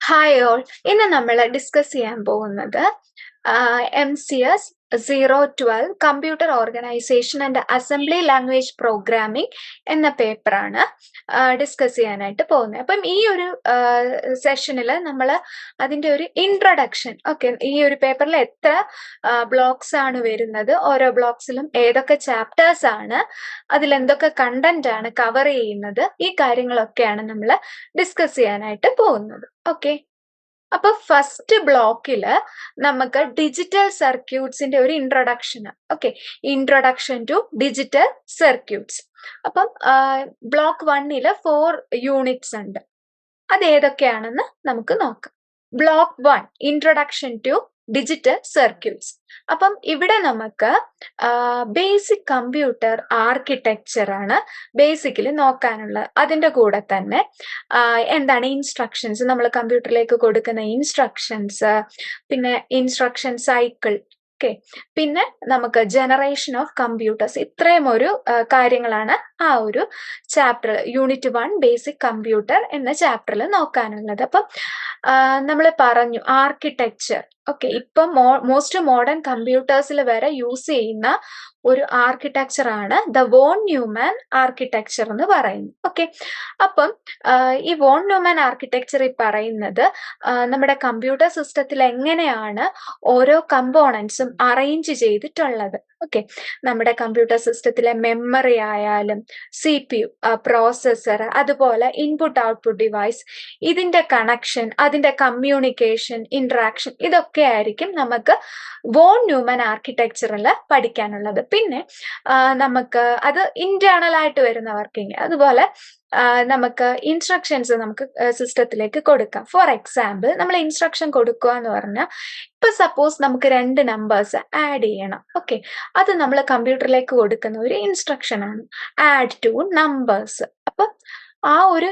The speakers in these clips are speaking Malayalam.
ഹായ് ഓൾ ഇന്ന് നമ്മൾ ഡിസ്കസ് ചെയ്യാൻ പോകുന്നത് M C S zero twelve computer organization and assembly language programming എന്ന പേപ്പറാണ് ഡിസ്കസ് ചെയ്യാനായിട്ട് പോകുന്നത്. അപ്പം ഈ ഒരു സെഷനിൽ നമ്മൾ അതിന്റെ ഒരു ഇൻട്രൊഡക്ഷൻ ഓക്കെ ഈ ഒരു പേപ്പറിൽ എത്ര ബ്ലോക്സ് ആണ് വരുന്നത് ഓരോ ബ്ലോക്സിലും ഏതൊക്കെ ചാപ്റ്റേഴ്സ് ആണ് അതിൽ എന്തൊക്കെ കണ്ടന്റ് ആണ് കവർ ചെയ്യുന്നത് ഈ കാര്യങ്ങളൊക്കെയാണ് നമ്മൾ ഡിസ്കസ് ചെയ്യാനായിട്ട് പോകുന്നത് ഓക്കെ അപ്പൊ ഫസ്റ്റ് ബ്ലോക്കിൽ നമുക്ക് ഡിജിറ്റൽ സർക്യൂട്ട്സിന്റെ ഒരു introduction okay introduction to digital circuits അപ്പം ബ്ലോക്ക് വണ്ണിൽ ഫോർ യൂണിറ്റ്സ് ഉണ്ട്. അത് ഏതൊക്കെയാണെന്ന് നമുക്ക് നോക്കാം. Block one introduction to digital circuits അപ്പം ഇവിടെ നമുക്ക് ബേസിക് കമ്പ്യൂട്ടർ ആർക്കിടെക്ചർ ആണ് ബേസിക്കലി നോക്കാനുള്ളത് അതിന്റെ കൂടെ തന്നെ എന്താണ് ഇൻസ്ട്രക്ഷൻസ് നമ്മൾ കമ്പ്യൂട്ടറിലേക്ക് കൊടുക്കുന്ന ഇൻസ്ട്രക്ഷൻസ് പിന്നെ ഇൻസ്ട്രക്ഷൻ സൈക്കിൾ ഓക്കെ പിന്നെ നമുക്ക് ജനറേഷൻ ഓഫ് കമ്പ്യൂട്ടേഴ്സ് ഇത്രയും ഒരു കാര്യങ്ങളാണ് ആ ഒരു chapter unit one basic computer എന്ന ചാപ്റ്ററിൽ നോക്കാനുള്ളത്. അപ്പം നമ്മൾ പറഞ്ഞു ആർക്കിടെക്ചർ ഓക്കെ ഇപ്പം മോസ്റ്റ് മോഡേൺ കമ്പ്യൂട്ടേഴ്സിൽ വരെ യൂസ് ചെയ്യുന്ന ഒരു ആർക്കിടെക്ചർ ആണ് ദ വോൺ ന്യൂമാൻ ആർക്കിടെക്ചർ എന്ന് പറയുന്നത്. ഓക്കെ അപ്പം ഈ വോൺ ന്യൂമാൻ ആർക്കിടെക്ചർ ഈ പറയുന്നത് നമ്മുടെ കമ്പ്യൂട്ടർ സിസ്റ്റത്തിൽ എങ്ങനെയാണ് ഓരോ കമ്പോണൻസും അറേഞ്ച് ചെയ്തിട്ടുള്ളത്. ഓക്കെ നമ്മുടെ കമ്പ്യൂട്ടർ സിസ്റ്റത്തിലെ മെമ്മറി ആയാലും സി പി യു പ്രോസസ്സർ അതുപോലെ ഇൻപുട്ട് ഔട്ട്പുട്ട് ഡിവൈസ് ഇതിന്റെ കണക്ഷൻ അതിന്റെ കമ്മ്യൂണിക്കേഷൻ ഇന്ററാക്ഷൻ ഇതൊക്കെ ആയിരിക്കും നമുക്ക് വോൺ ന്യൂമൻ ആർക്കിടെക്ചറിൽ പഠിക്കാനുള്ളത്. പിന്നെ നമുക്ക് അത് ഇന്റേണൽ ആയിട്ട് വരുന്ന വർക്കിംഗ് അതുപോലെ നമുക്ക് ഇൻസ്ട്രക്ഷൻസ് നമുക്ക് സിസ്റ്റത്തിലേക്ക് കൊടുക്കാം. ഫോർ എക്സാമ്പിൾ നമ്മൾ ഇൻസ്ട്രക്ഷൻ കൊടുക്കുക എന്ന് പറഞ്ഞാൽ ഇപ്പൊ സപ്പോസ് നമുക്ക് രണ്ട് നമ്പേഴ്സ് ആഡ് ചെയ്യണം. ഓക്കെ അത് നമ്മൾ കമ്പ്യൂട്ടറിലേക്ക് കൊടുക്കുന്ന ഒരു ഇൻസ്ട്രക്ഷൻ ആണ്. ആഡ് ടു നമ്പേഴ്സ് അപ്പൊ ആ ഒരു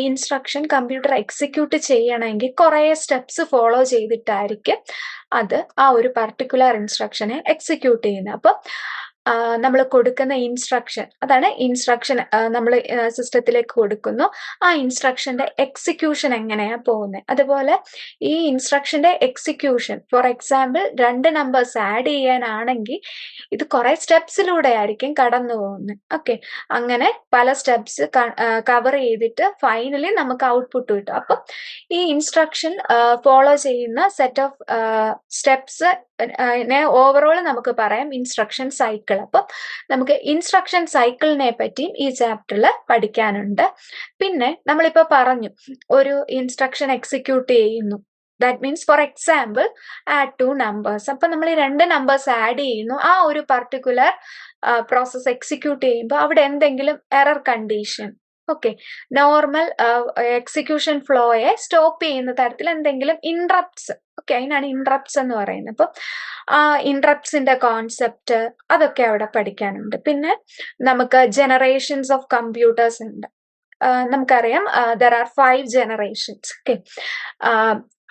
ഇൻസ്ട്രക്ഷൻ കമ്പ്യൂട്ടർ എക്സിക്യൂട്ട് ചെയ്യണമെങ്കിൽ കുറേ സ്റ്റെപ്സ് ഫോളോ ചെയ്തിട്ടായിരിക്കും അത് ആ ഒരു പർട്ടിക്കുലർ ഇൻസ്ട്രക്ഷനെ എക്സിക്യൂട്ട് ചെയ്യുന്നത്. അപ്പം നമ്മൾ കൊടുക്കുന്ന ഇൻസ്ട്രക്ഷൻ അതാണ് ഇൻസ്ട്രക്ഷൻ നമ്മൾ സിസ്റ്റത്തിലേക്ക് കൊടുക്കുന്നു. ആ ഇൻസ്ട്രക്ഷന്റെ എക്സിക്യൂഷൻ എങ്ങനെയാണ് പോകുന്നത് അതുപോലെ ഈ ഇൻസ്ട്രക്ഷന്റെ എക്സിക്യൂഷൻ ഫോർ എക്സാമ്പിൾ രണ്ട് നമ്പേഴ്സ് ആഡ് ചെയ്യാനാണെങ്കിൽ ഇത് കുറെ സ്റ്റെപ്സിലൂടെ ആയിരിക്കും കടന്നു പോകുന്നത് ഓക്കെ അങ്ങനെ പല സ്റ്റെപ്സ് കവർ ചെയ്തിട്ട് ഫൈനലി നമുക്ക് ഔട്ട്പുട്ട് കിട്ടും. അപ്പം ഈ ഇൻസ്ട്രക്ഷൻ ഫോളോ ചെയ്യുന്ന സെറ്റ് ഓഫ് സ്റ്റെപ്സ് ഓവറോൾ നമുക്ക് പറയാം ഇൻസ്ട്രക്ഷൻ സൈക്കിൾ അപ്പം നമുക്ക് ഇൻസ്ട്രക്ഷൻ സൈക്കിളിനെ പറ്റിയും ഈ ചാപ്റ്ററിൽ പഠിക്കാനുണ്ട്. പിന്നെ നമ്മളിപ്പോ പറഞ്ഞു ഒരു ഇൻസ്ട്രക്ഷൻ എക്സിക്യൂട്ട് ചെയ്യുന്നു. That means for example add two numbers അപ്പൊ നമ്മൾ ഈ രണ്ട് നമ്പേഴ്സ് ആഡ് ചെയ്യുന്നു. ആ ഒരു പർട്ടിക്കുലർ പ്രോസസ് എക്സിക്യൂട്ട് ചെയ്യുമ്പോൾ അവിടെ എന്തെങ്കിലും error condition okay normal execution ഫ്ലോയെ stop ചെയ്യുന്ന തരത്തിൽ എന്തെങ്കിലും ഇൻട്രപ്റ്റ്സ് ഓക്കെ അതിനാണ് ഇൻട്രപ്റ്റ്സ് എന്ന് പറയുന്നത്. അപ്പം ആ ഇൻട്രപ്റ്റ്സിന്റെ കോൺസെപ്റ്റ് അതൊക്കെ അവിടെ പഠിക്കാനുണ്ട്. പിന്നെ നമുക്ക് ജനറേഷൻസ് ഓഫ് കമ്പ്യൂട്ടേഴ്സ് ഉണ്ട്. നമുക്കറിയാം there are five generations okay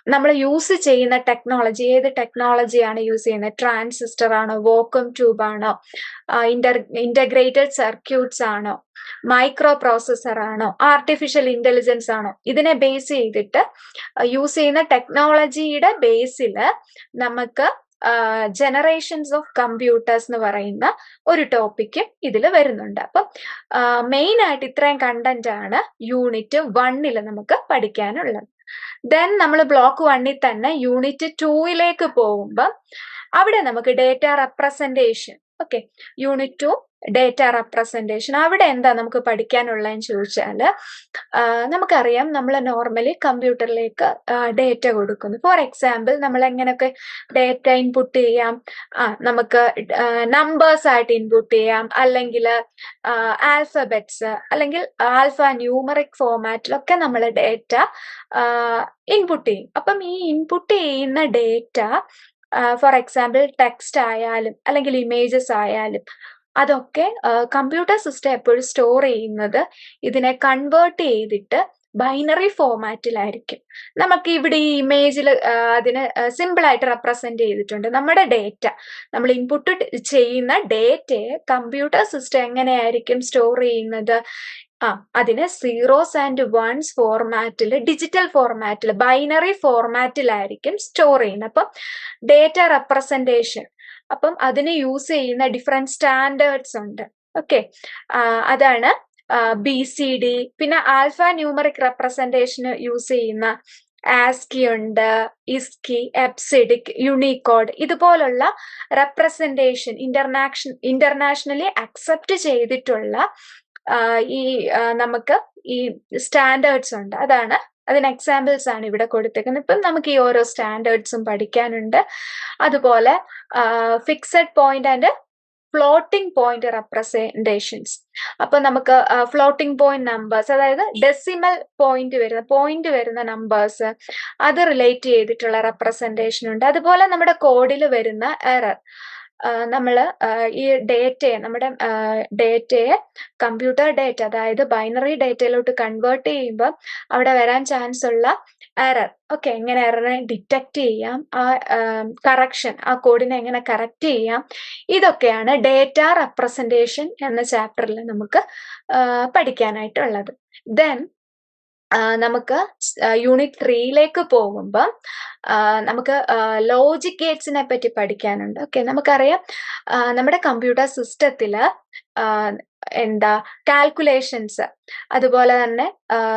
നമ്മൾ യൂസ് ചെയ്യുന്ന ടെക്നോളജി ഏത് ടെക്നോളജിയാണ് യൂസ് ചെയ്യുന്നത്? ട്രാൻസിസ്റ്റർ ആണോ വോക്കം ട്യൂബ് ആണോ ഇന്റർ ഇന്റഗ്രേറ്റഡ് സർക്യൂട്ട്സ് ആണോ മൈക്രോ പ്രോസസ്സർ ആണോ ആർട്ടിഫിഷ്യൽ ഇന്റലിജൻസ് ആണോ ഇതിനെ ബേസ് ചെയ്തിട്ട് യൂസ് ചെയ്യുന്ന ടെക്നോളജിയുടെ ബേസിൽ നമുക്ക് ജനറേഷൻസ് ഓഫ് കമ്പ്യൂട്ടേഴ്സ് എന്ന് പറയുന്ന ഒരു ടോപ്പിക്കും ഇതിൽ വരുന്നുണ്ട്. അപ്പം മെയിൻ ആയിട്ട് ഇത്രയും കണ്ടന്റ് ആണ് യൂണിറ്റ് വണ്ണിൽ നമുക്ക് പഠിക്കാനുള്ളത്. ദെൻ നമ്മൾ ബ്ലോക്ക് വണ്ണിൽ തന്നെ യൂണിറ്റ് ടൂയിലേക്ക് പോകുമ്പം അവിടെ നമുക്ക് data representation okay unit two data representation അവിടെ എന്താ നമുക്ക് പഠിക്കാനുള്ളതെന്ന് ചോദിച്ചാൽ നമുക്കറിയാം നമ്മൾ നോർമലി കമ്പ്യൂട്ടറിലേക്ക് ഡേറ്റ കൊടുക്കുന്നു. ഫോർ എക്സാമ്പിൾ നമ്മൾ എങ്ങനെയൊക്കെ ഡേറ്റ ഇൻപുട്ട് ചെയ്യാം? ആ നമുക്ക് നമ്പേഴ്സ് ആയിട്ട് ഇൻപുട്ട് ചെയ്യാം. അല്ലെങ്കിൽ ആൽഫബെറ്റ്സ് അല്ലെങ്കിൽ ആൽഫ ന്യൂമറിക് ഫോമാറ്റിലൊക്കെ നമ്മൾ ഡേറ്റ ഇൻപുട്ട് ചെയ്യും. അപ്പം ഈ ഇൻപുട്ട് ചെയ്യുന്ന ഡേറ്റ ഫോർ എക്സാമ്പിൾ ടെക്സ്റ്റ് ആയാലും അല്ലെങ്കിൽ ഇമേജസ് ആയാലും അതൊക്കെ കമ്പ്യൂട്ടർ സിസ്റ്റം എപ്പോഴും സ്റ്റോർ ചെയ്യുന്നത് ഇതിനെ കൺവേർട്ട് ചെയ്തിട്ട് ബൈനറി ഫോമാറ്റിലായിരിക്കും നമുക്ക് ഇവിടെ ഈ ഇമേജിൽ അതിന് സിമ്പിളായിട്ട് റെപ്രസെന്റ് ചെയ്തിട്ടുണ്ട്. നമ്മുടെ ഡേറ്റ നമ്മൾ ഇൻപുട്ട് ചെയ്യുന്ന ഡേറ്റയെ കമ്പ്യൂട്ടർ സിസ്റ്റം എങ്ങനെയായിരിക്കും സ്റ്റോർ ചെയ്യുന്നത്? ആ അതിന് സീറോസ് ആൻഡ് വൺസ് ഫോർമാറ്റിൽ ഡിജിറ്റൽ ഫോർമാറ്റിൽ ബൈനറി ഫോർമാറ്റിലായിരിക്കും സ്റ്റോർ ചെയ്യുന്നത്. അപ്പം ഡേറ്റ റെപ്രസെന്റേഷൻ അപ്പം അതിന് യൂസ് ചെയ്യുന്ന ഡിഫറെന്റ് സ്റ്റാൻഡേർഡ്സ് ഉണ്ട്. ഓക്കെ അതാണ് ബി സി ഡി പിന്നെ ആൽഫ ന്യൂമറിക് റെപ്രസെന്റേഷന് യൂസ് ചെയ്യുന്ന ആസ്കി ഉണ്ട് ഇസ്കി എപ്സിഡിക് യുണീകോഡ് ഇതുപോലുള്ള റെപ്രസെന്റേഷൻ ഇന്റർനാഷൻ ഇന്റർനാഷണലി അക്സെപ്റ്റ് ചെയ്തിട്ടുള്ള ഈ നമുക്ക് ഈ സ്റ്റാൻഡേർഡ്സ് ഉണ്ട്. അതാണ്. അതിന് എക്സാമ്പിൾസ് ആണ് ഇവിടെ കൊടുത്തേക്കുന്നത്. ഇപ്പം നമുക്ക് ഈ ഓരോ സ്റ്റാൻഡേർഡ്സും പഠിക്കാനുണ്ട്. അതുപോലെ fixed point and floating point representations അപ്പൊ നമുക്ക് ഫ്ലോട്ടിംഗ് പോയിന്റ് നമ്പേഴ്സ് അതായത് ഡെസിമൽ പോയിന്റ് വരുന്ന പോയിന്റ് വരുന്ന നമ്പേഴ്സ് അത് റിലേറ്റ് ചെയ്തിട്ടുള്ള റെപ്രസെന്റേഷൻ ഉണ്ട്. അതുപോലെ നമ്മുടെ കോഡിൽ വരുന്ന എറർ നമ്മൾ ഈ ഡേറ്റയെ നമ്മുടെ ഡേറ്റയെ കമ്പ്യൂട്ടർ ഡേറ്റ അതായത് ബൈനറി ഡേറ്റയിലോട്ട് കൺവേർട്ട് ചെയ്യുമ്പോൾ അവിടെ വരാൻ ചാൻസ് ഉള്ള എറർ. ഓക്കെ എങ്ങനെ എററിനെ ഡിറ്റക്ട് ചെയ്യാം. ആ കറക്ഷൻ ആ കോഡിനെ എങ്ങനെ കറക്റ്റ് ചെയ്യാം. ഇതൊക്കെയാണ് ഡേറ്റ റെപ്രസെന്റേഷൻ എന്ന ചാപ്റ്ററിൽ നമുക്ക് പഠിക്കാനായിട്ടുള്ളത്. ദെൻ നമുക്ക് യൂണിറ്റ് ത്രീയിലേക്ക് പോകുമ്പം നമുക്ക് ലോജിക് ഗേറ്റ്സിനെ പറ്റി പഠിക്കാനുണ്ട്. ഓക്കെ നമുക്കറിയാം നമ്മുടെ കമ്പ്യൂട്ടർ സിസ്റ്റത്തിൽ എന്താ കാൽക്കുലേഷൻസ് അതുപോലെ തന്നെ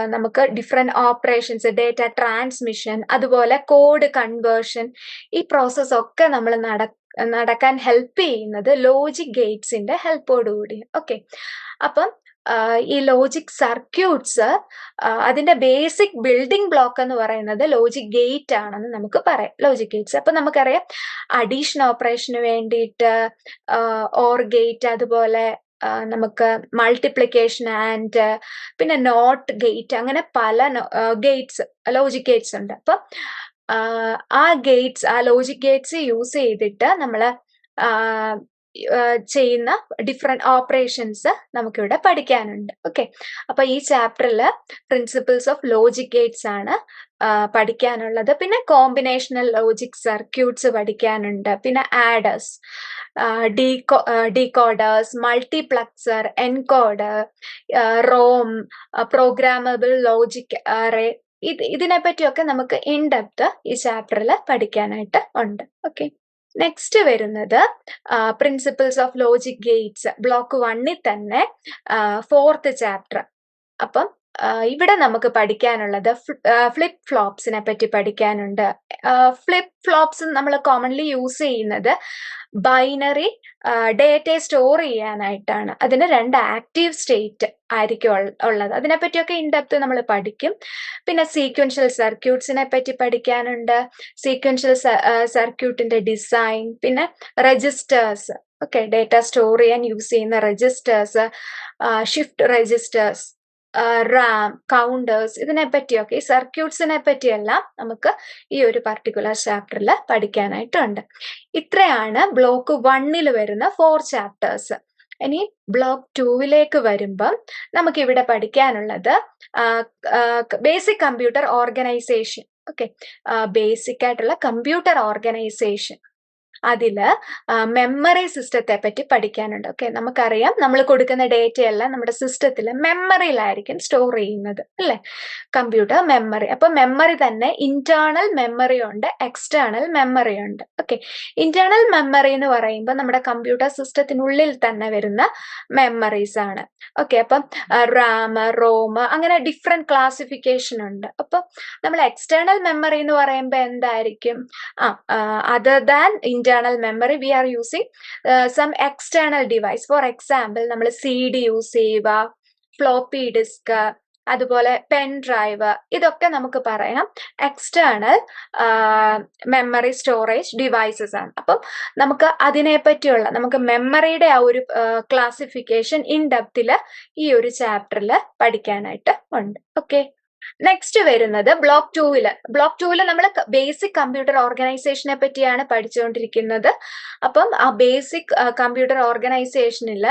നമുക്ക് ഡിഫറെന്റ് ഓപ്പറേഷൻസ് ഡേറ്റ ട്രാൻസ്മിഷൻ അതുപോലെ കോഡ് കൺവേർഷൻ ഈ പ്രോസസ് ഒക്കെ നമ്മൾ നട നടക്കാൻ ഹെൽപ്പ് ചെയ്യുന്നത് ലോജിക് ഗേറ്റ്സിന്റെ ഹെൽപ്പോടുകൂടി ഓക്കെ അപ്പം ഈ ലോജിക് സർക്യൂട്ട്സ് അതിന്റെ ബേസിക് ബിൽഡിംഗ് ബ്ലോക്ക് എന്ന് പറയുന്നത് ലോജിക് ഗേറ്റ് ആണെന്ന് നമുക്ക് പറയാം. ലോജിക് ഗേറ്റ്സ് അപ്പൊ നമുക്കറിയാം അഡീഷൻ ഓപ്പറേഷന് വേണ്ടിയിട്ട് ഓർ ഗേറ്റ് അതുപോലെ നമുക്ക് മൾട്ടിപ്ലിക്കേഷൻ ആൻഡ് പിന്നെ നോട്ട് ഗേറ്റ് അങ്ങനെ പല ഗേറ്റ്സ് ലോജിക് ഗേറ്റ്സ് ഉണ്ട്. അപ്പൊ ആ ഗേറ്റ്സ് ആ ലോജിക് ഗേറ്റ്സ് യൂസ് ചെയ്തിട്ട് നമ്മൾ ചെയ്യുന്ന ഡിഫറെന്റ് ഓപ്പറേഷൻസ് നമുക്കിവിടെ പഠിക്കാനുണ്ട്. ഓക്കെ അപ്പൊ ഈ ചാപ്റ്ററിൽ പ്രിൻസിപ്പിൾസ് ഓഫ് ലോജിക് ഗേറ്റ്സ് ആണ് പഠിക്കാനുള്ളത്. പിന്നെ കോമ്പിനേഷണൽ ലോജിക് സർക്യൂട്ട്സ് പഠിക്കാനുണ്ട്. പിന്നെ adders deco decoders multiplexer encoder ROM programmable logic array ഇത് ഇതിനെപ്പറ്റിയൊക്കെ നമുക്ക് ഇൻ ഡെപ്ത് ഈ ചാപ്റ്ററിൽ പഠിക്കാനായിട്ട് ഉണ്ട്. ഓക്കെ നെക്സ്റ്റ് വരുന്നത് principles of logic gates block വണ്ണിൽ തന്നെ ഫോർത്ത് ചാപ്റ്റർ അപ്പം ഇവിടെ നമുക്ക് പഠിക്കാനുള്ളത് ഫ്ലിപ്പ് ഫ്ലോപ്സിനെ പറ്റി പഠിക്കാനുണ്ട്. ഫ്ലിപ്പ് ഫ്ലോപ്സ് നമ്മൾ കോമൺലി യൂസ് ചെയ്യുന്നത് ബൈനറി ഡേറ്റയെ സ്റ്റോർ ചെയ്യാനായിട്ടാണ്. അതിന് രണ്ട് ആക്റ്റീവ് സ്റ്റേറ്റ് ആയിരിക്കും ഉള്ളത്. അതിനെപ്പറ്റിയൊക്കെ ഇൻഡെപ്ത് നമ്മൾ പഠിക്കും. പിന്നെ സീക്വൻഷ്യൽ സർക്യൂട്ട്സിനെ പറ്റി പഠിക്കാനുണ്ട്. സീക്വൻഷ്യൽ സർക്യൂട്ടിന്റെ ഡിസൈൻ പിന്നെ രജിസ്റ്റേഴ്സ് ഓക്കെ ഡേറ്റ സ്റ്റോർ ചെയ്യാൻ യൂസ് ചെയ്യുന്ന registers shift registers RAM counters ഇതിനെ പറ്റിയൊക്കെ ഈ സർക്യൂട്ട്സിനെ പറ്റിയെല്ലാം നമുക്ക് ഈ ഒരു പർട്ടിക്കുലർ ചാപ്റ്ററിൽ പഠിക്കാനായിട്ടുണ്ട്. ഇത്രയാണ് ബ്ലോക്ക് വണ്ണിൽ വരുന്ന ഫോർ ചാപ്റ്റേഴ്സ് ഇനി ബ്ലോക്ക് ടൂവിലേക്ക് വരുമ്പം നമുക്കിവിടെ പഠിക്കാനുള്ളത് basic computer organization okay basic ആയിട്ടുള്ള കമ്പ്യൂട്ടർ ഓർഗനൈസേഷൻ അതിൽ മെമ്മറി സിസ്റ്റത്തെ പറ്റി പഠിക്കാനുണ്ട്. ഓക്കെ? നമുക്കറിയാം നമ്മൾ കൊടുക്കുന്ന ഡേറ്റ എല്ലാം നമ്മുടെ സിസ്റ്റത്തിൽ മെമ്മറിയിലായിരിക്കും സ്റ്റോർ ചെയ്യുന്നത് അല്ലേ? കമ്പ്യൂട്ടർ മെമ്മറി അപ്പൊ മെമ്മറി തന്നെ ഇന്റേണൽ മെമ്മറി ഉണ്ട് എക്സ്റ്റേണൽ മെമ്മറി ഉണ്ട്. ഓക്കെ? ഇന്റേണൽ മെമ്മറി എന്ന് പറയുമ്പോൾ നമ്മുടെ കമ്പ്യൂട്ടർ സിസ്റ്റത്തിനുള്ളിൽ തന്നെ വരുന്ന മെമ്മറീസ് ആണ്. ഓക്കെ? അപ്പം റാം റോം അങ്ങനെ ഡിഫറെന്റ് ക്ലാസിഫിക്കേഷൻ ഉണ്ട്. അപ്പൊ നമ്മൾ എക്സ്റ്റേണൽ മെമ്മറി എന്ന് പറയുമ്പോൾ എന്തായിരിക്കും? ആ other than internal memory we are using some external device for example നമ്മൾ സി ഡി യൂസ് ചെയ്യുക ഫ്ലോപ്പി ഡിസ്ക് അതുപോലെ പെൻ ഡ്രൈവ് ഇതൊക്കെ നമുക്ക് പറയാം എക്സ്റ്റേണൽ മെമ്മറി സ്റ്റോറേജ് ഡിവൈസസ് ആണ്. അപ്പം നമുക്ക് അതിനെ പറ്റിയുള്ള നമുക്ക് മെമ്മറിയുടെ ആ ഒരു ക്ലാസിഫിക്കേഷൻ ഇൻ ഡെപ്തിൽ ഈ ഒരു ചാപ്റ്ററിൽ പഠിക്കാനായിട്ട് ഉണ്ട്. ഓക്കെ നെക്സ്റ്റ് വരുന്നത് ബ്ലോക്ക് ടൂവിൽ ബ്ലോക്ക് ടൂവിൽ നമ്മൾ ബേസിക് കമ്പ്യൂട്ടർ ഓർഗനൈസേഷനെ പറ്റിയാണ് പഠിച്ചുകൊണ്ടിരിക്കുന്നത് അപ്പം ആ ബേസിക് കമ്പ്യൂട്ടർ ഓർഗനൈസേഷനിൽ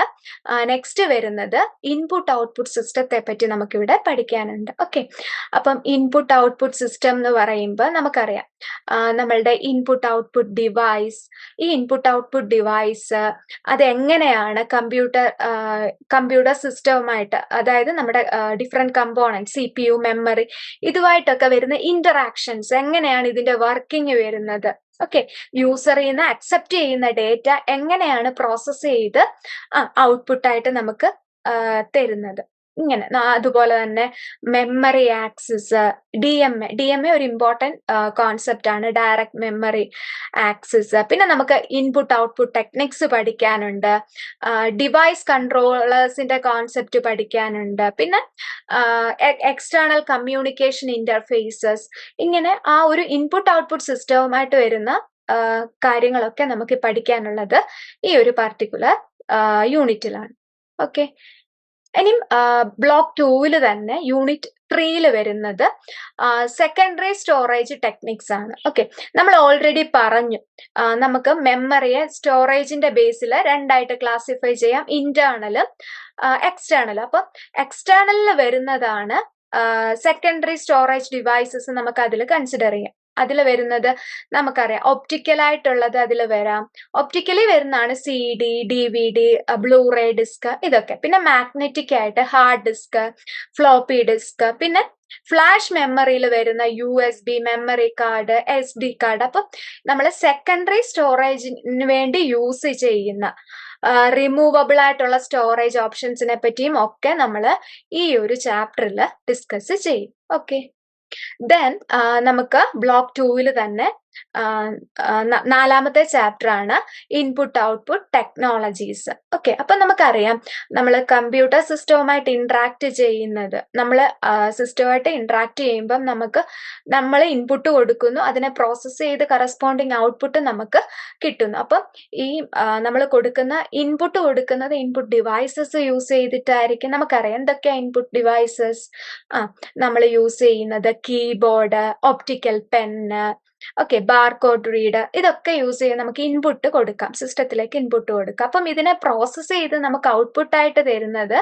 നെക്സ്റ്റ് വരുന്നത് ഇൻപുട്ട് ഔട്ട്പുട്ട് സിസ്റ്റത്തെ പറ്റി നമുക്കിവിടെ പഠിക്കാനുണ്ട്. ഓക്കെ അപ്പം ഇൻപുട്ട് ഔട്ട്പുട്ട് സിസ്റ്റം എന്ന് പറയുമ്പോൾ നമുക്കറിയാം. നമ്മളുടെ ഇൻപുട്ട് ഔട്ട്പുട്ട് ഡിവൈസ് ഈ ഇൻപുട്ട് ഔട്ട്പുട്ട് ഡിവൈസ് അതെങ്ങനെയാണ് കമ്പ്യൂട്ടർ കമ്പ്യൂട്ടർ സിസ്റ്റവുമായിട്ട് അതായത് നമ്മുടെ different component C P U memory ഇതുമായിട്ടൊക്കെ വരുന്ന ഇന്ററാക്ഷൻസ് എങ്ങനെയാണ് ഇതിന്റെ വർക്കിംഗ് വരുന്നത്? ഓക്കെ യൂസറിൽ നിന്ന് അക്സെപ്റ്റ് ചെയ്യുന്ന ഡേറ്റ എങ്ങനെയാണ് പ്രോസസ് ചെയ്ത് ഔട്ട്പുട്ടായിട്ട് നമുക്ക് തരുന്നത്. ഇങ്ങനെ അതുപോലെ തന്നെ memory access D M A D M A ഒരു ഇമ്പോർട്ടന്റ് കോൺസെപ്റ്റ് ആണ്. ഡയറക്റ്റ് മെമ്മറി ആക്സസ് പിന്നെ നമുക്ക് ഇൻപുട്ട് ഔട്ട്പുട്ട് ടെക്നിക്സ് പഠിക്കാനുണ്ട്. ഡിവൈസ് കൺട്രോളേഴ്സിന്റെ കോൺസെപ്റ്റ് പഠിക്കാനുണ്ട്. പിന്നെ എക്സ്റ്റേണൽ കമ്മ്യൂണിക്കേഷൻ ഇന്റർഫേസസ് ഇങ്ങനെ ആ ഒരു ഇൻപുട്ട് ഔട്ട്പുട്ട് സിസ്റ്റവുമായിട്ട് വരുന്ന കാര്യങ്ങളൊക്കെ നമുക്ക് പഠിക്കാനുള്ളത് ഈ ഒരു പർട്ടിക്കുലർ യൂണിറ്റിലാണ് ഓക്കെ ഇനി ബ്ലോക്ക് ടൂവിൽ തന്നെ യൂണിറ്റ് ത്രീയിൽ വരുന്നത് സെക്കൻഡറി സ്റ്റോറേജ് ടെക്നിക്സ് ആണ്. ഓക്കെ നമ്മൾ ഓൾറെഡി പറഞ്ഞു നമുക്ക് മെമ്മറിയെ സ്റ്റോറേജിന്റെ ബേസിൽ രണ്ടായിട്ട് ക്ലാസിഫൈ ചെയ്യാം ഇന്റേണലും എക്സ്റ്റേണലും അപ്പം എക്സ്റ്റേണലിൽ വരുന്നതാണ് സെക്കൻഡറി സ്റ്റോറേജ് ഡിവൈസസ് നമുക്ക് അതിൽ കൺസിഡർ ചെയ്യാം. അതിൽ വരുന്നത് നമുക്കറിയാം. ഒപ്റ്റിക്കൽ ആയിട്ടുള്ളത് അതിൽ വരാം. ഒപ്റ്റിക്കലി വരുന്നതാണ് C D D V D Blu ray disc ഇതൊക്കെ. പിന്നെ മാഗ്നറ്റിക് ആയിട്ട് ഹാർഡ് ഡിസ്ക് ഫ്ലോപ്പി ഡിസ്ക് പിന്നെ ഫ്ലാഷ് മെമ്മറിയിൽ വരുന്ന U S B memory card S D card അപ്പം നമ്മൾ സെക്കൻഡറി സ്റ്റോറേജിന് വേണ്ടി യൂസ് ചെയ്യുന്ന റിമൂവബിൾ ആയിട്ടുള്ള സ്റ്റോറേജ് ഓപ്ഷൻസിനെ പറ്റിയും ഒക്കെ നമ്മൾ ഈ ഒരു ചാപ്റ്ററിൽ ഡിസ്കസ് ചെയ്യും. ഓക്കെ ദെൻ നമുക്ക് ബ്ലോക്ക് ടൂവിൽ തന്നെ നാലാമത്തെ ചാപ്റ്റർ ആണ് ഇൻപുട്ട് ഔട്ട്പുട്ട് ടെക്നോളജീസ് ഓക്കെ അപ്പൊ നമുക്കറിയാം നമ്മൾ കമ്പ്യൂട്ടർ സിസ്റ്റവുമായിട്ട് ഇന്ററാക്ട് ചെയ്യുന്നത്. നമ്മൾ സിസ്റ്റവുമായിട്ട് ഇന്ററാക്ട് ചെയ്യുമ്പം നമുക്ക് നമ്മൾ ഇൻപുട്ട് കൊടുക്കുന്നു. അതിനെ പ്രോസസ്സ് ചെയ്ത് കറസ്പോണ്ടിങ് ഔട്ട്പുട്ട് നമുക്ക് കിട്ടുന്നു. അപ്പം ഈ നമ്മൾ കൊടുക്കുന്ന ഇൻപുട്ട് കൊടുക്കുന്നത് ഇൻപുട്ട് ഡിവൈസസ് യൂസ് ചെയ്തിട്ടായിരിക്കും. നമുക്കറിയാം എന്തൊക്കെയാ ഇൻപുട്ട് ഡിവൈസസ് ആ നമ്മൾ യൂസ് ചെയ്യുന്നത് keyboard optical pen okay barcode reader ഇതൊക്കെ യൂസ് ചെയ്ത് നമുക്ക് ഇൻപുട്ട് കൊടുക്കാം. സിസ്റ്റത്തിലേക്ക് ഇൻപുട്ട് കൊടുക്കാം. അപ്പം ഇതിനെ പ്രോസസ്സ് ചെയ്ത് നമുക്ക് ഔട്ട്പുട്ട് ആയിട്ട് തരുന്നത്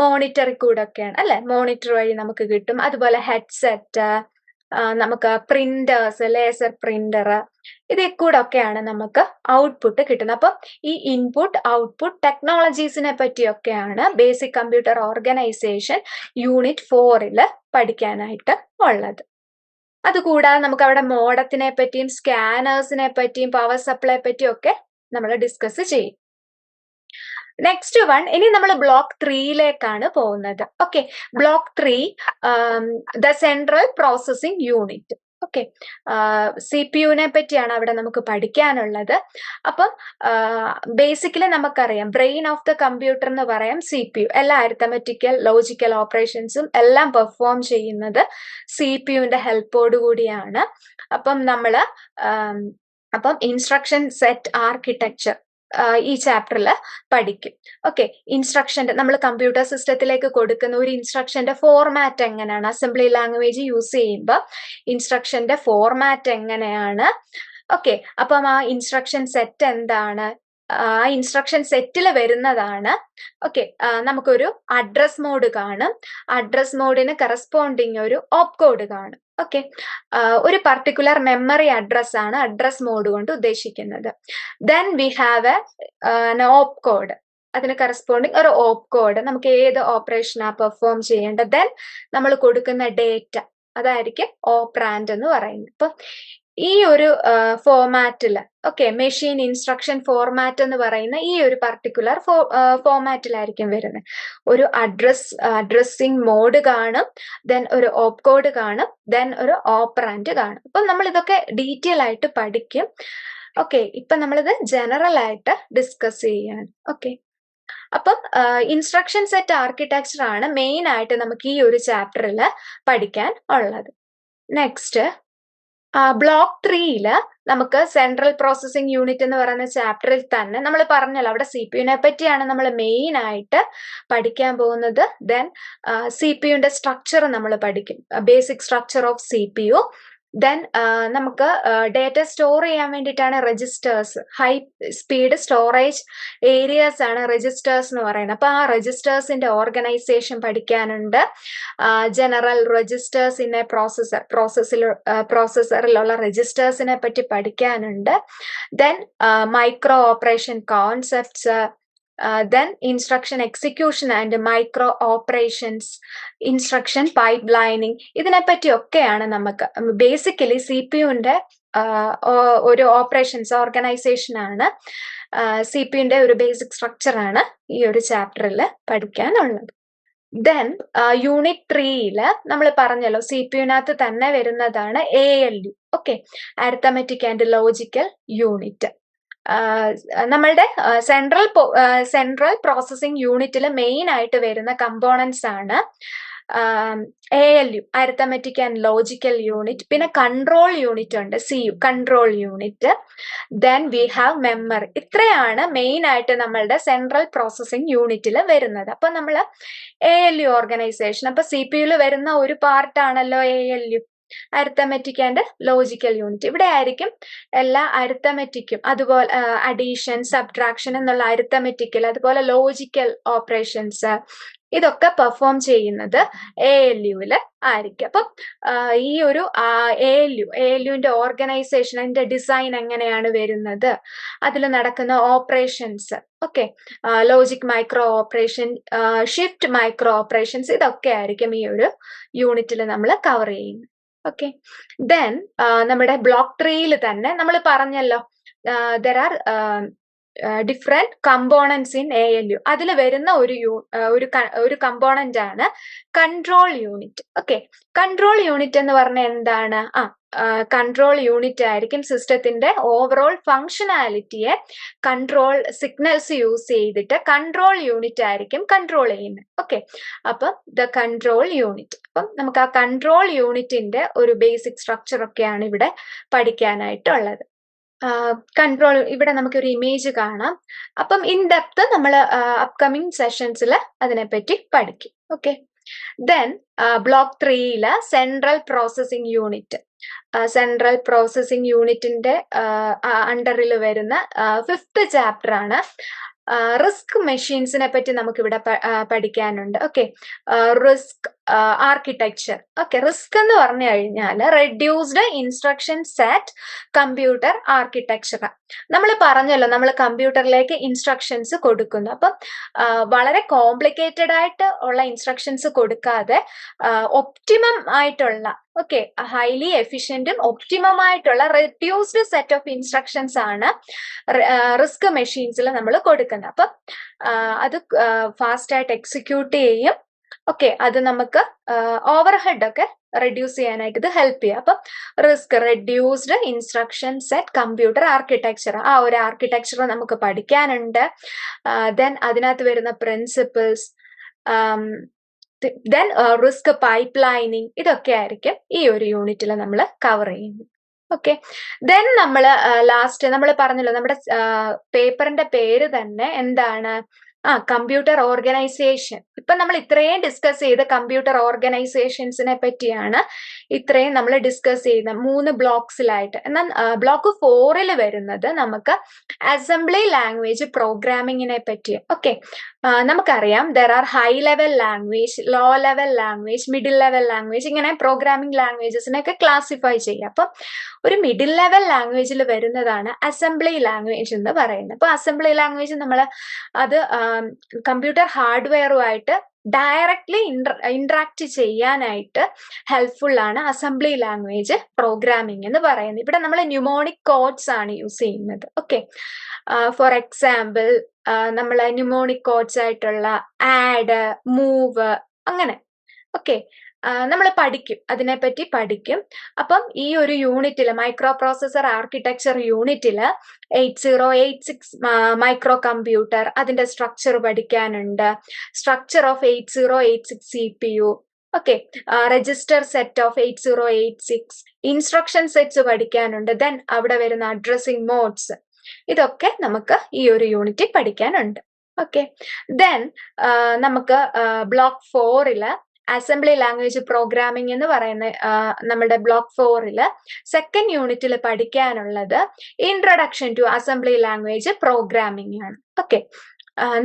മോണിറ്ററിൽ കൂടെ ഒക്കെയാണ് അല്ലെ? മോണിറ്റർ വഴി നമുക്ക് കിട്ടും. അതുപോലെ ഹെഡ്സെറ്റ് നമുക്ക് പ്രിന്റേഴ്സ് ലേസർ പ്രിന്റർ ഇതിൽ കൂടെ ഒക്കെയാണ് നമുക്ക് ഔട്ട്പുട്ട് കിട്ടുന്നത്. അപ്പം ഈ ഇൻപുട്ട് ഔട്ട്പുട്ട് ടെക്നോളജീസിനെ പറ്റിയൊക്കെയാണ് ബേസിക് കമ്പ്യൂട്ടർ ഓർഗനൈസേഷൻ യൂണിറ്റ് ഫോറിൽ പഠിക്കാനായിട്ട് ഉള്ളത്. അതുകൂടാതെ നമുക്ക് അവിടെ മോഡത്തിനെ പറ്റിയും സ്കാനേഴ്സിനെ പറ്റിയും പവർ സപ്ലൈ പറ്റിയും ഒക്കെ നമ്മൾ ഡിസ്കസ് ചെയ്യും. നെക്സ്റ്റ് വൺ ഇനി നമ്മൾ ബ്ലോക്ക് ത്രീയിലേക്കാണ് പോകുന്നത്. Okay block three the central processing unit okay C P യുവിനെ പറ്റിയാണ് അവിടെ നമുക്ക് പഠിക്കാനുള്ളത്. അപ്പം ബേസിക്കലി നമുക്കറിയാം ബ്രെയിൻ ഓഫ് ദ കമ്പ്യൂട്ടർ എന്ന് പറയാം സി പി യു എല്ലാ അരിത്തമെറ്റിക്കൽ ലോജിക്കൽ ഓപ്പറേഷൻസും എല്ലാം പെർഫോം ചെയ്യുന്നത് സി പി യുവിന്റെ ഹെൽപ്പോട് കൂടിയാണ്. അപ്പം നമ്മൾ അപ്പം ഇൻസ്ട്രക്ഷൻ സെറ്റ് ആർക്കിടെക്ചർ ഈ ചാപ്റ്ററിൽ പഠിക്കും. ഓക്കെ ഇൻസ്ട്രക്ഷന്റെ നമ്മൾ കമ്പ്യൂട്ടർ സിസ്റ്റത്തിലേക്ക് കൊടുക്കുന്ന ഒരു ഇൻസ്ട്രക്ഷന്റെ ഫോർമാറ്റ് എങ്ങനെയാണ്? അസംബ്ലി ലാംഗ്വേജ് യൂസ് ചെയ്യുമ്പോൾ ഇൻസ്ട്രക്ഷന്റെ ഫോർമാറ്റ് എങ്ങനെയാണ്? ഓക്കെ അപ്പം ആ ഇൻസ്ട്രക്ഷൻ സെറ്റ് എന്താണ്? ആ ഇൻസ്ട്രക്ഷൻ സെറ്റിൽ വരുന്നതാണ്. ഓക്കെ നമുക്കൊരു അഡ്രസ് മോഡ് കാണും. അഡ്രസ് മോഡിന് കറസ്പോണ്ടിങ് ഒരു ഓപ്പ് കോഡ് കാണും. ഓക്കെ ഒരു പർട്ടിക്കുലർ മെമ്മറി അഡ്രസ് ആണ് അഡ്രസ് മോഡ് കൊണ്ട് ഉദ്ദേശിക്കുന്നത്. Then we have a op code അതിന് കറസ്പോണ്ടിങ് ഒരു ഓപ് കോഡ് നമുക്ക് ഏത് ഓപ്പറേഷനാ പെർഫോം ചെയ്യേണ്ടത്? ദെൻ നമ്മൾ കൊടുക്കുന്ന ഡേറ്റ അതായിരിക്കും ഓപ്രാൻഡ് എന്ന് പറയുന്നത്. ഇപ്പം ഈ ഒരു ഫോമാറ്റിൽ ഓക്കെ മെഷീൻ ഇൻസ്ട്രക്ഷൻ ഫോർമാറ്റ് എന്ന് പറയുന്ന ഈ ഒരു പർട്ടിക്കുലർ ഫോ ഫോമാറ്റിലായിരിക്കും വരുന്നത്. ഒരു അഡ്രസ് അഡ്രസ്സിംഗ് മോഡ് കാണും ദെൻ ഒരു ഓപ്പ് കോഡ് കാണും ദെൻ ഒരു ഓപ്പറാൻഡ് കാണും. അപ്പം നമ്മൾ ഇതൊക്കെ ഡീറ്റെയിൽ ആയിട്ട് പഠിക്കും. ഓക്കെ ഇപ്പൊ നമ്മളിത് ജനറൽ ആയിട്ട് ഡിസ്കസ് ചെയ്യാണ്. ഓക്കെ അപ്പം ഇൻസ്ട്രക്ഷൻ സെറ്റ് ആർക്കിടെക്ചർ ആണ് മെയിൻ ആയിട്ട് നമുക്ക് ഈ ഒരു ചാപ്റ്ററിൽ പഠിക്കാൻ ഉള്ളത്. നെക്സ്റ്റ് ബ്ലോക്ക് ത്രീയിൽ നമുക്ക് സെൻട്രൽ പ്രോസസ്സിംഗ് യൂണിറ്റ് എന്ന് പറയുന്ന ചാപ്റ്ററിൽ തന്നെ നമ്മൾ പറഞ്ഞല്ലോ അവിടെ സി പി പറ്റിയാണ് നമ്മൾ മെയിൻ ആയിട്ട് പഠിക്കാൻ പോകുന്നത്. ദെൻ സി പി സ്ട്രക്ചർ നമ്മൾ പഠിക്കും. Basic structure of C P U then നമുക്ക് ഡേറ്റ സ്റ്റോർ ചെയ്യാൻ വേണ്ടിയിട്ടാണ് registers high speed storage areas ആണ് രജിസ്റ്റേഴ്സ് എന്ന് പറയുന്നത്. അപ്പൊ ആ രജിസ്റ്റേഴ്സിന്റെ ഓർഗനൈസേഷൻ പഠിക്കാനുണ്ട്. General registers in a processor പ്രോസസ്സിൽ പ്രോസസ്സറിലുള്ള രജിസ്റ്റേഴ്സിനെ പറ്റി പഠിക്കാനുണ്ട്. Then micro operation concepts then instruction execution and micro operations instruction pipelining ഇതിനെപ്പറ്റിയൊക്കെയാണ് നമുക്ക്. ബേസിക്കലി സി പി യുവിന്റെ ഒരു ഓപ്പറേഷൻസ് ഓർഗനൈസേഷൻ ആണ്. സി പി യുന്റെ ഒരു ബേസിക് സ്ട്രക്ചറാണ് ഈ ഒരു ചാപ്റ്ററിൽ പഠിക്കാനുള്ളത്. ദെൻ യൂണിറ്റ് ത്രീയിൽ നമ്മൾ പറഞ്ഞല്ലോ സി പി യുനകത്ത് തന്നെ വരുന്നതാണ് A L U okay arithmetic and logical unit നമ്മളുടെ സെൻട്രൽ സെൻട്രൽ പ്രോസസ്സിംഗ് യൂണിറ്റിൽ മെയിൻ ആയിട്ട് വരുന്ന കമ്പോണൻസ് ആണ് A L U arithmetic and logical unit പിന്നെ കൺട്രോൾ യൂണിറ്റ് ഉണ്ട് C U control unit then we have memory ഇത്രയാണ് മെയിൻ ആയിട്ട് നമ്മളുടെ സെൻട്രൽ പ്രോസസ്സിംഗ് യൂണിറ്റിൽ വരുന്നത്. അപ്പൊ നമ്മൾ എ എൽ യു ഓർഗനൈസേഷൻ അപ്പൊ സി പി യുൽ വരുന്ന ഒരു പാർട്ടാണല്ലോ A L U arithmetic and logical unit ഇവിടെ ആയിരിക്കും എല്ലാ അരിത്തമെറ്റിക്കും അതുപോലെ അഡീഷൻ സബ്ട്രാക്ഷൻ എന്നുള്ള അരിത്തമെറ്റിക്കൽ അതുപോലെ ലോജിക്കൽ ഓപ്പറേഷൻസ് ഇതൊക്കെ പെർഫോം ചെയ്യുന്നത് എ എൽ യുവിൽ ആയിരിക്കും. അപ്പം ഈ ഒരു A L U A L യുവിന്റെ organisation അതിന്റെ ഡിസൈൻ എങ്ങനെയാണ് വരുന്നത്? അതിൽ നടക്കുന്ന operations okay logic micro operation shift micro operations ഇതൊക്കെ ആയിരിക്കും ഈ ഒരു യൂണിറ്റിൽ നമ്മൾ കവർ ചെയ്യുന്നത്. ഓക്കെ ദെൻ നമ്മുടെ ബ്ലോക്ക് ട്രീയിൽ തന്നെ നമ്മൾ പറഞ്ഞല്ലോ there are different components in A L U അതിൽ വരുന്ന ഒരു യൂ ഒരു ഒരു കമ്പോണന്റ് ആണ് control unit okay control unit എന്ന് പറഞ്ഞാൽ എന്താണ്? ആ കൺട്രോൾ യൂണിറ്റ് ആയിരിക്കും സിസ്റ്റത്തിന്റെ ഓവറോൾ ഫങ്ഷനാലിറ്റിയെ കൺട്രോൾ സിഗ്നൽസ് യൂസ് ചെയ്തിട്ട് കൺട്രോൾ യൂണിറ്റ് ആയിരിക്കും കൺട്രോൾ ചെയ്യുന്നത്. ഓക്കെ അപ്പം ദ കൺട്രോൾ യൂണിറ്റ് അപ്പം നമുക്ക് ആ കൺട്രോൾ യൂണിറ്റിന്റെ ഒരു ബേസിക് സ്ട്രക്ചർ ഒക്കെയാണ് ഇവിടെ പഠിക്കാനായിട്ടുള്ളത്. കൺട്രോൾ ഇവിടെ നമുക്ക് ഒരു ഇമേജ് കാണാം. അപ്പം ഇൻ ഡെപ്ത് നമ്മൾ അപ്കമിങ് സെഷൻസിൽ അതിനെപ്പറ്റി പഠിക്കും. ഓക്കെ ദെൻ ബ്ലോക്ക് ത്രീയിൽ central processing unit central processing യൂണിറ്റിന്റെ അണ്ടറിൽ വരുന്ന ഫിഫ്ത്ത് ചാപ്റ്റർ ആണ്. റിസ്ക് മെഷീൻസിനെ പറ്റി നമുക്ക് ഇവിടെ പഠിക്കാനുണ്ട്. Okay RISC architecture okay RISC എന്ന് പറഞ്ഞു കഴിഞ്ഞാൽ reduced instruction set computer architecture നമ്മൾ പറഞ്ഞല്ലോ നമ്മൾ കമ്പ്യൂട്ടറിലേക്ക് ഇൻസ്ട്രക്ഷൻസ് കൊടുക്കുന്നു. അപ്പം വളരെ കോംപ്ലിക്കേറ്റഡ് ആയിട്ട് ഉള്ള ഇൻസ്ട്രക്ഷൻസ് കൊടുക്കാതെ ഒപ്റ്റിമം ആയിട്ടുള്ള ഓക്കെ ഹൈലി എഫിഷ്യന്റും ഒപ്റ്റിമം ആയിട്ടുള്ള റെഡ്യൂസ്ഡ് സെറ്റ് ഓഫ് ഇൻസ്ട്രക്ഷൻസ് ആണ് റിസ്ക് മെഷീൻസിൽ നമ്മൾ കൊടുക്കുന്നത്. അപ്പം അത് ഫാസ്റ്റ് ആയിട്ട് എക്സിക്യൂട്ട് ചെയ്യും. ഓക്കെ അത് നമുക്ക് ഓവർ ഹെഡ് ഒക്കെ റെഡ്യൂസ് ചെയ്യാനായിട്ട് ഇത് ഹെൽപ്പ് ചെയ്യാം. അപ്പം RISC reduced instruction set computer architecture ആ ഒരു ആർക്കിടെക്ചർ നമുക്ക് പഠിക്കാനുണ്ട്. ദെൻ അതിനകത്ത് വരുന്ന principles then RISC pipelining ഇതൊക്കെ ആയിരിക്കും ഈ ഒരു യൂണിറ്റിൽ നമ്മൾ കവർ ചെയ്യുന്നത്. ഓക്കെ ദെൻ നമ്മൾ ലാസ്റ്റ് നമ്മൾ പറഞ്ഞല്ലോ നമ്മുടെ പേപ്പറിന്റെ പേര് തന്നെ എന്താണ്? ആ കമ്പ്യൂട്ടർ ഓർഗനൈസേഷൻ ഇപ്പൊ നമ്മൾ ഇത്രയും ഡിസ്കസ് ചെയ്ത കമ്പ്യൂട്ടർ ഓർഗനൈസേഷൻസിനെ പറ്റിയാണ് ഇത്രയും നമ്മൾ ഡിസ്കസ് ചെയ്യുന്നത് മൂന്ന് ബ്ലോക്സിലായിട്ട് എന്നാൽ ബ്ലോക്ക് ഫോറിൽ വരുന്നത് നമുക്ക് അസംബ്ലി ലാംഗ്വേജ് പ്രോഗ്രാമിങ്ങിനെ പറ്റി ഓക്കെ നമുക്കറിയാം there are high level language low level language middle level language ഇങ്ങനെ പ്രോഗ്രാമിംഗ് ലാംഗ്വേജസിനെയൊക്കെ ക്ലാസിഫൈ ചെയ്യാം അപ്പം ഒരു മിഡിൽ ലെവൽ ലാംഗ്വേജിൽ വരുന്നതാണ് അസംബ്ലി ലാംഗ്വേജ് എന്ന് പറയുന്നത്. അപ്പൊ അസംബ്ലി ലാംഗ്വേജ് നമ്മൾ അത് കമ്പ്യൂട്ടർ ഹാർഡ്വെയറുമായിട്ട് ഡയറക്ട്ലി ഇൻട്രാക്ട് ചെയ്യാനായിട്ട് ഹെൽപ്ഫുൾ ആണ് അസംബ്ലി ലാംഗ്വേജ് പ്രോഗ്രാമിംഗ് എന്ന് പറയുന്നത്. ഇവിടെ നമ്മൾ ന്യൂമോണിക് കോഡ്സ് ആണ് യൂസ് ചെയ്യുന്നത്. ഓക്കെ ഫോർ എക്സാമ്പിൾ നമ്മൾ ന്യൂമോണിക് കോഡ്സ് ആയിട്ടുള്ള ആഡ് മൂവ് അങ്ങനെ. ഓക്കെ നമ്മൾ പഠിക്കും. അതിനെപ്പറ്റി പഠിക്കും. അപ്പം ഈ ഒരു യൂണിറ്റിൽ മൈക്രോ പ്രോസസർ ആർക്കിടെക്ചർ യൂണിറ്റിൽ eight zero eight six micro computer അതിന്റെ സ്ട്രക്ചർ പഠിക്കാനുണ്ട്. Structure of eight zero eight six C P U okay register set of eight zero eight six instruction sets പഠിക്കാനുണ്ട്. ദെൻ അവിടെ വരുന്ന അഡ്രസ്സിംഗ് മോഡ്സ് ഇതൊക്കെ നമുക്ക് ഈ ഒരു യൂണിറ്റിൽ പഠിക്കാനുണ്ട്. ഓക്കെ ദെൻ നമുക്ക് ബ്ലോക്ക് ഫോറിൽ അസംബ്ലി ലാംഗ്വേജ് പ്രോഗ്രാമിംഗ് എന്ന് പറയുന്ന നമ്മുടെ ബ്ലോക്ക് ഫോറിൽ സെക്കൻഡ് യൂണിറ്റിൽ പഠിക്കാനുള്ളത് introduction to assembly language programming ആണ്. ഓക്കെ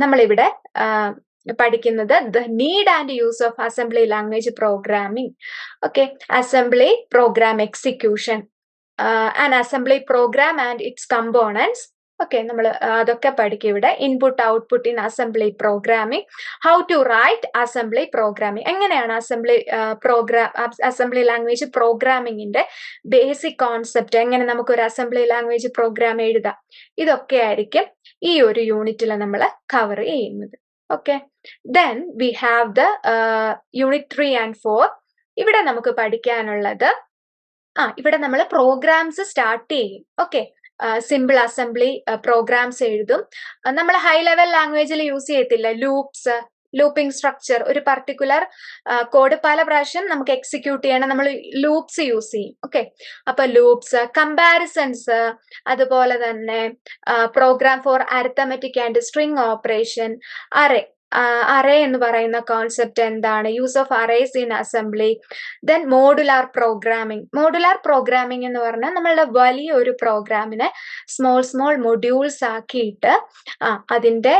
നമ്മളിവിടെ പഠിക്കുന്നത് the need and use of assembly language programming okay assembly program execution and assembly program and its components okay നമ്മൾ അതൊക്കെ പഠിക്കും ഇവിടെ. Input output in assembly programming how to write assembly programming എങ്ങനെയാണ് അസംബ്ലി പ്രോഗ്രാം അസംബ്ലി ലാംഗ്വേജ് പ്രോഗ്രാമിംഗിന്റെ ബേസിക് കോൺസെപ്റ്റ് എങ്ങനെ നമുക്ക് ഒരു അസംബ്ലി ലാംഗ്വേജ് പ്രോഗ്രാം എഴുതാം? ഇതൊക്കെ ആയിരിക്കും ഈ ഒരു യൂണിറ്റിൽ നമ്മൾ കവർ ചെയ്യുന്നത്. Okay then we have the unit three and four ഇവിടെ നമുക്ക് പഠിക്കാനുള്ളത് ആ ഇവിടെ നമ്മൾ പ്രോഗ്രാംസ് സ്റ്റാർട്ട് ചെയ്യും. ഓക്കെ സിമ്പിൾ അസംബ്ലി പ്രോഗ്രാംസ് എഴുതും. നമ്മൾ ഹൈ ലെവൽ ലാംഗ്വേജിൽ യൂസ് ചെയ്യത്തില്ല. ലൂപ്സ് ലൂപ്പിംഗ് സ്ട്രക്ചർ ഒരു പർട്ടിക്കുലർ കോഡ് പല പ്രാവശ്യം നമുക്ക് എക്സിക്യൂട്ട് ചെയ്യണം. നമ്മൾ ലൂപ്സ് യൂസ് ചെയ്യും. ഓക്കെ അപ്പൊ ലൂപ്സ് കമ്പാരിസൺസ് അതുപോലെ തന്നെ program for arithmetic and string operation array array എന്ന് പറയുന്ന കോൺസെപ്റ്റ് എന്താണ്? Use of arrays in assembly then modular programming modular programming എന്ന് പറഞ്ഞാൽ നമ്മളുടെ വലിയ ഒരു പ്രോഗ്രാമിനെ സ്മോൾ സ്മോൾ മൊഡ്യൂൾസ് ആക്കിയിട്ട് അതിന്റെ അതിന്റെ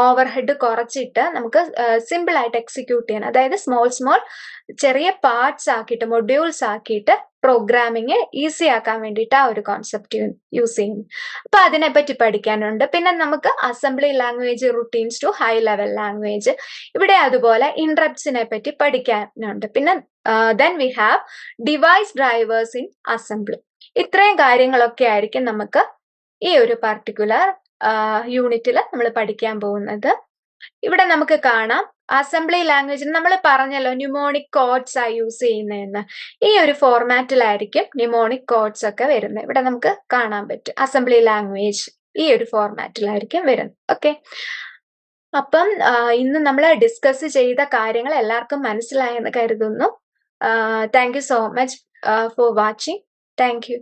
ഓവർ ഹെഡ് കുറച്ചിട്ട് നമുക്ക് സിമ്പിൾ ആയിട്ട് എക്സിക്യൂട്ട് ചെയ്യണം അതായത് സ്മോൾ സ്മോൾ ചെറിയ പാർട്സ് ആക്കിയിട്ട് മൊഡ്യൂൾസ് ആക്കിയിട്ട് പ്രോഗ്രാമിങ് ഈസി ആക്കാൻ വേണ്ടിയിട്ട് ആ ഒരു കോൺസെപ്റ്റ് യൂസ് ചെയ്യും അപ്പൊ അതിനെപ്പറ്റി പഠിക്കാനുണ്ട്. പിന്നെ നമുക്ക് assembly language routines to high level language ഇവിടെ അതുപോലെ ഇൻട്രപ്റ്റ്സിനെ പറ്റി പഠിക്കാനുണ്ട്. പിന്നെ then we have device drivers in assembly ഇത്രയും കാര്യങ്ങളൊക്കെ ആയിരിക്കും നമുക്ക് ഈ ഒരു പർട്ടിക്കുലർ യൂണിറ്റിൽ നമ്മൾ പഠിക്കാൻ പോകുന്നത്. ഇവിടെ നമുക്ക് കാണാം. അസംബ്ലി ലാംഗ്വേജിൽ നമ്മൾ പറഞ്ഞല്ലോ ന്യൂമോണിക് കോഡ്സ് ആ യൂസ് ചെയ്യുന്നതെന്ന്. ഈ ഒരു ഫോർമാറ്റിലായിരിക്കും ന്യൂമോണിക് കോഡ്സ് ഒക്കെ വരുന്നത്. ഇവിടെ നമുക്ക് കാണാൻ പറ്റും. അസംബ്ലി ലാംഗ്വേജ് ഈ ഒരു ഫോർമാറ്റിലായിരിക്കും വരുന്നത്. ഓക്കെ അപ്പം ഇന്ന് നമ്മൾ ഡിസ്കസ് ചെയ്ത കാര്യങ്ങൾ എല്ലാവർക്കും മനസ്സിലായെന്ന് കരുതുന്നു. Thank you so much for watching thank you